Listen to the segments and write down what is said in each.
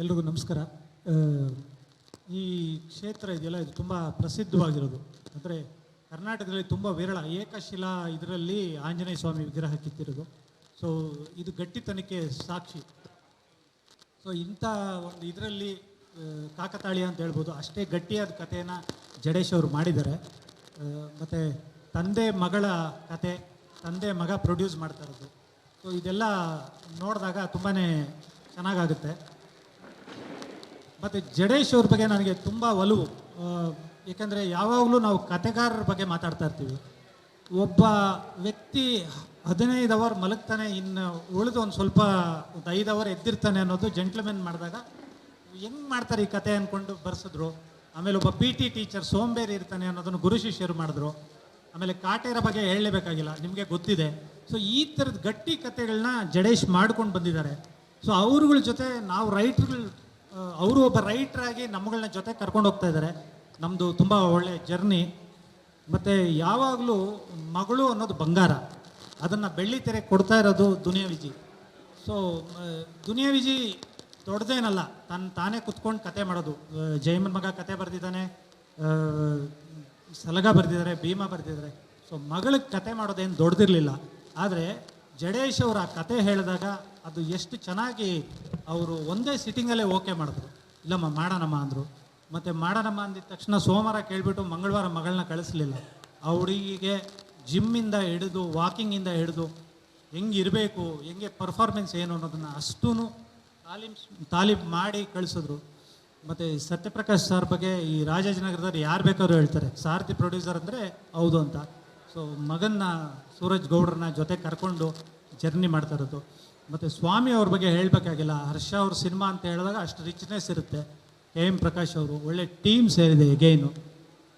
ಎಲ್ರಿಗೂ ನಮಸ್ಕಾರ. ಈ ಕ್ಷೇತ್ರ ಇದೆಯಲ್ಲ, ಇದು ತುಂಬ ಪ್ರಸಿದ್ಧವಾಗಿರೋದು. ಅಂದರೆ ಕರ್ನಾಟಕದಲ್ಲಿ ತುಂಬ ವಿರಳ, ಏಕಶಿಲಾ ಇದರಲ್ಲಿ ಆಂಜನೇಯ ಸ್ವಾಮಿ ವಿಗ್ರಹ ಕಿತ್ತಿರೋದು. ಸೊ ಇದು ಗಟ್ಟಿತನಕ್ಕೆ ಸಾಕ್ಷಿ. ಸೊ ಇಂಥ ಒಂದು ಇದರಲ್ಲಿ ಕಾಕತಾಳೀಯ ಅಂತ ಹೇಳ್ಬೋದು. ಅಷ್ಟೇ ಗಟ್ಟಿಯಾದ ಕಥೆಯನ್ನು ಜಡೇಶ್ ಅವರು ಮಾಡಿದ್ದಾರೆ. ಮತ್ತು ತಂದೆ ಮಗಳ ಕತೆ, ತಂದೆ ಮಗ ಪ್ರೊಡ್ಯೂಸ್ ಮಾಡ್ತಾ ಇರೋದು. ಸೊ ಇದೆಲ್ಲ ನೋಡಿದಾಗ ತುಂಬಾ ಚೆನ್ನಾಗಾಗುತ್ತೆ. ಮತ್ತು ಜಡೇಶ್ ಅವ್ರ ಬಗ್ಗೆ ನನಗೆ ತುಂಬ ಒಲವು. ಏಕೆಂದರೆ ಯಾವಾಗಲೂ ನಾವು ಕತೆಗಾರರ ಬಗ್ಗೆ ಮಾತಾಡ್ತಾ ಇರ್ತೀವಿ. ಒಬ್ಬ ವ್ಯಕ್ತಿ ಹದಿನೈದು ಅವರ್ ಮಲಗ್ತಾನೆ ಇನ್ನು ಉಳಿದು ಒಂದು ಸ್ವಲ್ಪ ಒಂದು ಐದು ಅವರ್ ಎದ್ದಿರ್ತಾನೆ ಅನ್ನೋದು ಜೆಂಟ್ಲ್ಮೆನ್ ಮಾಡಿದಾಗ ಹೆಂಗೆ ಮಾಡ್ತಾರೆ ಈ ಕತೆ ಅಂದ್ಕೊಂಡು ಬರ್ಸಿದ್ರು. ಆಮೇಲೆ ಒಬ್ಬ ಪಿ ಟಿ ಟೀಚರ್ ಸೋಂಬೇರಿ ಇರ್ತಾನೆ ಅನ್ನೋದನ್ನು ಗುರು ಶಿಷ್ಯರು ಮಾಡಿದ್ರು. ಆಮೇಲೆ ಕಾಟೇರ ಬಗ್ಗೆ ಹೇಳಲೇಬೇಕಾಗಿಲ್ಲ, ನಿಮಗೆ ಗೊತ್ತಿದೆ. ಸೊ ಈ ಥರದ ಗಟ್ಟಿ ಕತೆಗಳನ್ನ ಜಡೇಶ್ ಮಾಡ್ಕೊಂಡು ಬಂದಿದ್ದಾರೆ. ಸೊ ಅವ್ರಗಳ ಜೊತೆ ನಾವು ರೈಟ್ರುಗಳು ಅವರು ಒಬ್ಬ ರೈಟರ್ ಆಗಿ ನಮ್ಮಗಳನ್ನ ಜೊತೆ ಕರ್ಕೊಂಡು ಹೋಗ್ತಾ ಇದ್ದಾರೆ ನಮ್ಮದು ತುಂಬ ಒಳ್ಳೆ ಜರ್ನಿ ಮತ್ತು ಯಾವಾಗಲೂ ಮಗಳು ಅನ್ನೋದು ಬಂಗಾರ. ಅದನ್ನು ಬೆಳ್ಳಿ ತೆರೆ ಕೊಡ್ತಾ ಇರೋದು ದುನಿಯಾ ವಿಜಿ. ಸೊ ದುನಿಯಾ ವಿಜಿ ದೊಡ್ಡದೇನಲ್ಲ ತನ್ನ ತಾನೇ ಕುತ್ಕೊಂಡು ಕತೆ ಮಾಡೋದು. ಜೈಮನ್ ಮಗ ಕತೆ ಬರೆದಿದ್ದಾನೆ ಸಲಗ ಬರೆದಿದ್ದಾರೆ, ಭೀಮಾ ಬರೆದಿದ್ದಾರೆ. ಸೊ ಮಗಳಿಗೆ ಕತೆ ಮಾಡೋದೇನು ದೊಡ್ಡದಿರಲಿಲ್ಲ ಆದರೆ ಜಡೇಶ್ ಅವರು ಆ ಕತೆ ಹೇಳಿದಾಗ ಅದು ಎಷ್ಟು ಚೆನ್ನಾಗಿ ಅವರು ಒಂದೇ ಸಿಟ್ಟಿಂಗಲ್ಲೇ ಓಕೆ ಮಾಡಿದ್ರು. ಇಲ್ಲಮ್ಮ, ಮಾಡೋಣಮ್ಮ ಅಂದರು. ಮತ್ತು ಮಾಡೋಣಮ್ಮ ಅಂದಿದ ತಕ್ಷಣ ಸೋಮವಾರ ಕೇಳಿಬಿಟ್ಟು ಮಂಗಳವಾರ ಮಗಳನ್ನ ಕಳಿಸ್ಲಿಲ್ಲ. ಆ ಹುಡುಗಿಗೆ ಜಿಮ್ಮಿಂದ ಹಿಡಿದು ವಾಕಿಂಗಿಂದ ಹಿಡಿದು ಹೆಂಗೆ ಇರಬೇಕು, ಹೆಂಗೆ ಪರ್ಫಾರ್ಮೆನ್ಸ್ ಏನು ಅನ್ನೋದನ್ನು ಅಷ್ಟೂ ತಾಲೀಮ್ ತಾಲೀಮ್ ಮಾಡಿ ಕಳಿಸಿದ್ರು. ಮತ್ತು ಸತ್ಯಪ್ರಕಾಶ್ ಸರ್ ಬಗ್ಗೆ ಈ ರಾಜಾಜಿನಗರದಲ್ಲಿ ಯಾರು ಬೇಕಾದ್ರೂ ಹೇಳ್ತಾರೆ. ಸಾರಥಿ ಪ್ರೊಡ್ಯೂಸರ್ ಅಂದರೆ ಹೌದು ಅಂತ. ಸೊ ಮಗನ್ನ ಸೂರಜ್ ಗೌಡ್ರನ್ನ ಜೊತೆ ಕರ್ಕೊಂಡು ಜರ್ನಿ ಮಾಡ್ತಾ ಇರೋದು. ಮತ್ತು ಸ್ವಾಮಿ ಅವ್ರ ಬಗ್ಗೆ ಹೇಳಬೇಕಾಗಿಲ್ಲ. ಹರ್ಷ ಅವ್ರ ಸಿನಿಮಾ ಅಂತ ಹೇಳಿದಾಗ ಅಷ್ಟು ರಿಚ್ನೆಸ್ ಇರುತ್ತೆ. ಕೆ ಎಂ ಪ್ರಕಾಶ್ ಅವರು ಒಳ್ಳೆ ಟೀಮ್ ಸೇರಿದೆ ಎಗೈನು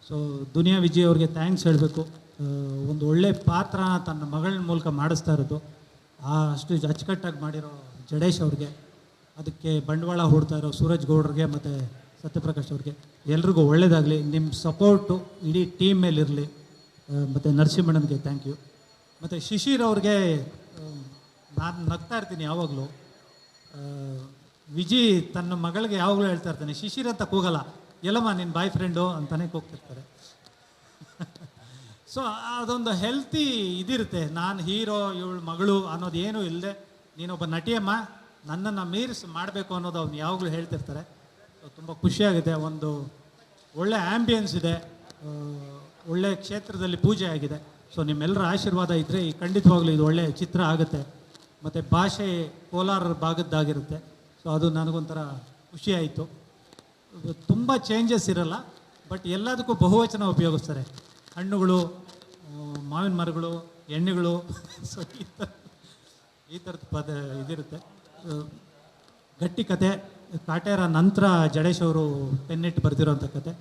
ಸೊ ದುನಿಯಾ ವಿಜಯ್ ಅವ್ರಿಗೆ ಥ್ಯಾಂಕ್ಸ್ ಹೇಳಬೇಕು. ಒಂದು ಒಳ್ಳೆ ಪಾತ್ರ ತನ್ನ ಮಗಳ ಮೂಲಕ ಮಾಡಿಸ್ತಾ ಇರೋದು. ಆ, ಅಷ್ಟು ಅಚ್ಚುಕಟ್ಟಾಗಿ ಮಾಡಿರೋ ಜಡೇಶ್ ಅವ್ರಿಗೆ, ಅದಕ್ಕೆ ಬಂಡವಾಳ ಹೂಡ್ತಾ ಇರೋ ಸೂರಜ್ ಗೌಡ್ರಿಗೆ ಮತ್ತು ಸತ್ಯಪ್ರಕಾಶ್ ಅವ್ರಿಗೆ ಎಲ್ರಿಗೂ ಒಳ್ಳೇದಾಗಲಿ. ನಿಮ್ಮ ಸಪೋರ್ಟು ಇಡೀ ಟೀಮ್ ಮೇಲಿರಲಿ. ಮತ್ತು ನರಸಿಂಹಣ್ಣನಿಗೆ ಥ್ಯಾಂಕ್ ಯು ಮತ್ತು ಶಿಶಿರ್ ಅವ್ರಿಗೆ ನಾನು ನಗ್ತಾ ಇರ್ತೀನಿ ಯಾವಾಗಲೂ. ವಿಜಿ ತನ್ನ ಮಗಳಿಗೆ ಯಾವಾಗಲೂ ಹೇಳ್ತಾ ಇರ್ತಾನೆ, ಶಿಶಿರ್ ಅಂತ ಕೂಗಲ್ಲ, ಎಲ್ಲಮ್ಮ ನಿನ್ನ ಬಾಯ್ ಫ್ರೆಂಡು ಅಂತಾನೆ ಕೂಗ್ತಿರ್ತಾರೆ. ಸೊ ಅದೊಂದು ಹೆಲ್ತಿ ಇದಿರುತ್ತೆ, ನಾನು ಹೀರೋ, ಇವಳು ಮಗಳು ಅನ್ನೋದು ಏನೂ ಇಲ್ಲದೆ ನೀನೊಬ್ಬ ನಟಿಯಮ್ಮ, ನನ್ನನ್ನು ಮೀರಿಸಿ ಮಾಡಬೇಕು ಅನ್ನೋದು ಅವ್ನು ಯಾವಾಗಲೂ ಹೇಳ್ತಿರ್ತಾರೆ. ತುಂಬ ಖುಷಿಯಾಗಿದೆ ಒಂದು ಒಳ್ಳೆ ಆ್ಯಂಬಿಯನ್ಸ್ ಇದೆ ಒಳ್ಳೆ ಕ್ಷೇತ್ರದಲ್ಲಿ ಪೂಜೆ ಆಗಿದೆ. ಸೊ ನಿಮ್ಮೆಲ್ಲರ ಆಶೀರ್ವಾದ ಇದ್ದರೆ ಈ ಖಂಡಿತವಾಗ್ಲೂ ಇದು ಒಳ್ಳೆಯ ಚಿತ್ರ ಆಗುತ್ತೆ. ಮತ್ತು ಭಾಷೆ ಕೋಲಾರ ಭಾಗದ್ದಾಗಿರುತ್ತೆ. ಸೊ ಅದು ನನಗೊಂಥರ ಖುಷಿ ಆಯಿತು. ತುಂಬ ಚೇಂಜಸ್ ಇರಲ್ಲ ಬಟ್ ಎಲ್ಲದಕ್ಕೂ ಬಹುವಚನ ಉಪಯೋಗಿಸ್ತಾರೆ. ಹಣ್ಣುಗಳು ಮಾವಿನ ಮರಗಳು, ಎಣ್ಣೆಗಳು ಸೊ ಈ ಥರ ಈ ಥರದ ಪದ ಇದಿರುತ್ತೆ. ಗಟ್ಟಿ ಕತೆ, ಕಾಟೇರ ನಂತರ ಜಡೇಶ್ ಅವರು ಪೆನ್ನಿಟ್ಟು ಬರೆದಿರೋಂಥ ಕತೆ.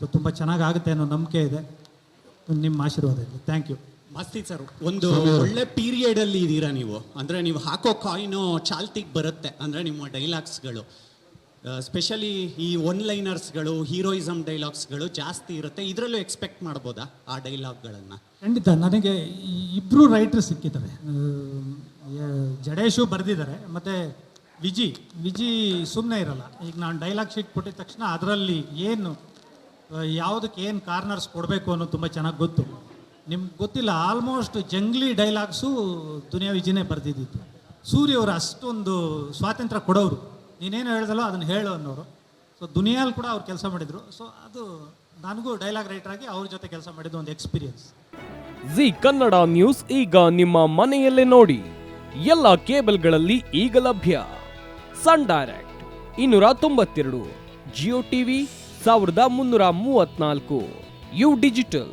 ಸೊ ತುಂಬ ಚೆನ್ನಾಗಾಗುತ್ತೆ ಅನ್ನೋ ನಂಬಿಕೆ ಇದೆ. ನಿಮ್ಮ ಆಶೀರ್ವಾದ ಇದೆ ಥ್ಯಾಂಕ್ ಯು ಮಸ್ತಿ ಸರ್ ಒಂದು ಒಳ್ಳೆ ಪೀರಿಯಡ್ ಅಲ್ಲಿ ಇದ್ದೀರಾ ನೀವು? ಅಂದ್ರೆ ನೀವು ಹಾಕೋ ಕಾಯಿನು ಚಾಲ್ತಿಗೆ ಬರುತ್ತೆ ಅಂದ್ರೆ ನಿಮ್ಮ ಡೈಲಾಗ್ಸ್ಗಳು ಸ್ಪೆಷಲಿ ಈ ಒನ್ ಲೈನರ್ಸ್ಗಳು ಹೀರೋಯಿಸಮ್ ಡೈಲಾಗ್ಸ್ಗಳು ಜಾಸ್ತಿ ಇರುತ್ತೆ. ಇದರಲ್ಲೂ ಎಕ್ಸ್ಪೆಕ್ಟ್ ಮಾಡ್ಬೋದಾ ಆ ಡೈಲಾಗ್ಗಳನ್ನು ಖಂಡಿತ ನನಗೆ ಇಬ್ಬರು ರೈಟ್ರು ಸಿಕ್ಕಿದ್ದಾರೆ. ಜಡೇಶು ಬರೆದಿದ್ದಾರೆ ಮತ್ತು ವಿಜಿ ವಿಜಿ ಸುಮ್ಮನೆ ಇರಲ್ಲ. ಈಗ ನಾನು ಡೈಲಾಗ್ ಶೀಟ್ ಕೊಟ್ಟಿದ ತಕ್ಷಣ ಅದರಲ್ಲಿ ಏನು ಯಾವುದಕ್ಕೆ ಏನು ಕಾರ್ನರ್ಸ್ ಕೊಡಬೇಕು ಅನ್ನೋದು ತುಂಬ ಚೆನ್ನಾಗಿ ಗೊತ್ತು. ನಿಮ್ಗೆ ಗೊತ್ತಿಲ್ಲ ಆಲ್ಮೋಸ್ಟ್ ಜಂಗ್ಲಿ ಡೈಲಾಗ್ಸು ದುನಿಯಾ ವಿಜಿನೇ ಬರೆದಿದ್ದಿತ್ತು ಸೂರ್ಯ ಅವರು ಅಷ್ಟೊಂದು ಸ್ವಾತಂತ್ರ್ಯ ಕೊಡೋರು ನೀನೇನು ಹೇಳ್ದಲ್ಲೋ ಅದನ್ನು ಹೇಳು ಅನ್ನೋರು. ಸೊ ದುನಿಯಾಲ್ ಕೂಡ ಅವ್ರು ಕೆಲಸ ಮಾಡಿದರು. ಸೊ ಅದು ನನಗೂ ಡೈಲಾಗ್ ರೈಟರ್ ಆಗಿ ಅವ್ರ ಜೊತೆ ಕೆಲಸ ಮಾಡಿದ್ದು ಒಂದು ಎಕ್ಸ್ಪೀರಿಯನ್ಸ್ ಜಿ ಕನ್ನಡ ನ್ಯೂಸ್ ಈಗ ನಿಮ್ಮ ಮನೆಯಲ್ಲೇ ನೋಡಿ. ಎಲ್ಲ ಕೇಬಲ್ಗಳಲ್ಲಿ ಈಗ ಲಭ್ಯ. ಸನ್ ಡೈರೆಕ್ಟ್ ಇನ್ನೂರ ತೊಂಬತ್ತೆರಡು ಜಿಯೋ ಟಿವಿ ಸಾವಿರದ ಮುನ್ನೂರ ಮೂವತ್ನಾಲ್ಕು ಯು ಡಿಜಿಟಲ್